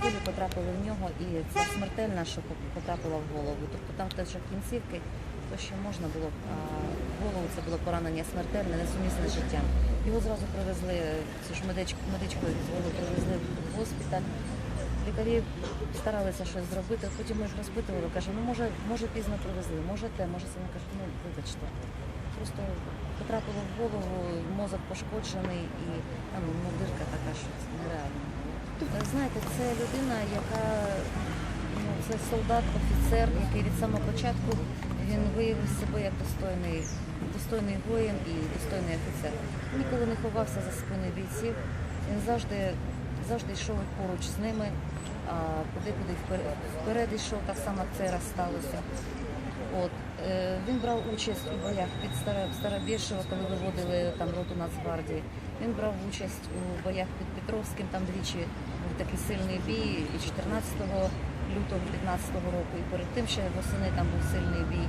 кулі потрапили в нього, і це смертельна, що потрапила в голову. Тобто там теж кінцівки, то що можна було, а в голову це було поранення смертельне, несумісне з життям. Його зразу привезли, цю ж медичку, медичку його привезли в госпіталь. Лікарі старалися щось зробити, потім ми ж розпитували, каже, ну може, може пізно привезли, може те, може це. Вона каже, ну вибачте. Просто потрапило в голову, мозок пошкоджений і там ну, дирка така, що це нереально. Ви Знаєте, це людина, яка ну, це солдат, офіцер, який від самого початку він виявив себе як достойний, достойний воїн і достойний офіцер. Він ніколи не ховався за спини бійців. Він завжди, завжди йшов поруч з ними, а куди-куди вперед, вперед йшов, так само це раз сталося. От, е, він брав участь у боях під Старо- Старобєшево, коли виводили там роту Нацгвардії. Він брав участь у боях під Петровським, там двічі був такий сильний бій, і 14 лютого 15 року, і перед тим ще восени там був сильний бій.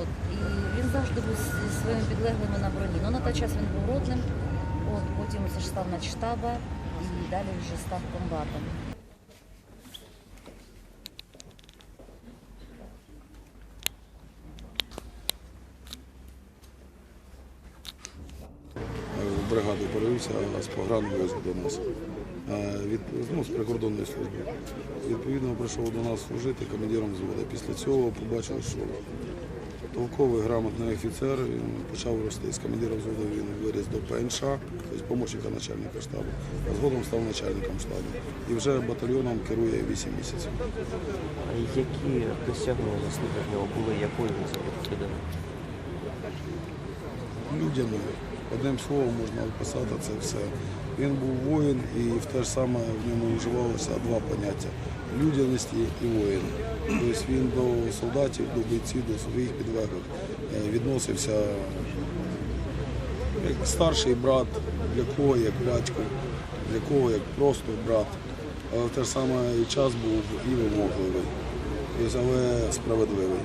От, і він завжди був зі своїми підлеглими на броні. Ну, на той час він був ротним, от, потім став начштаба і далі вже став комбатом. В бригаду перевівся з погранвозу до нас е, від, ну, з прикордонної служби. Відповідно, прийшов до нас служити командиром взводу. Після цього побачив, що толковий, грамотний офіцер, він почав рости. З командира взводу він виріс до ПНШ, тобто помічника начальника штабу, а згодом став начальником штабу. І вже батальйоном керує 8 місяців. Які досягнення заслуги в нього були, якою він людяною. Одним словом можна описати це все. Він був воїн і в те ж саме в ньому вживалося два поняття людяності і воїн. Тобто він до солдатів, до бійців, до своїх підлеглих е, відносився як старший брат, для кого як батько, для кого як просто брат. Але в той самий час був і вимогливий, але справедливий.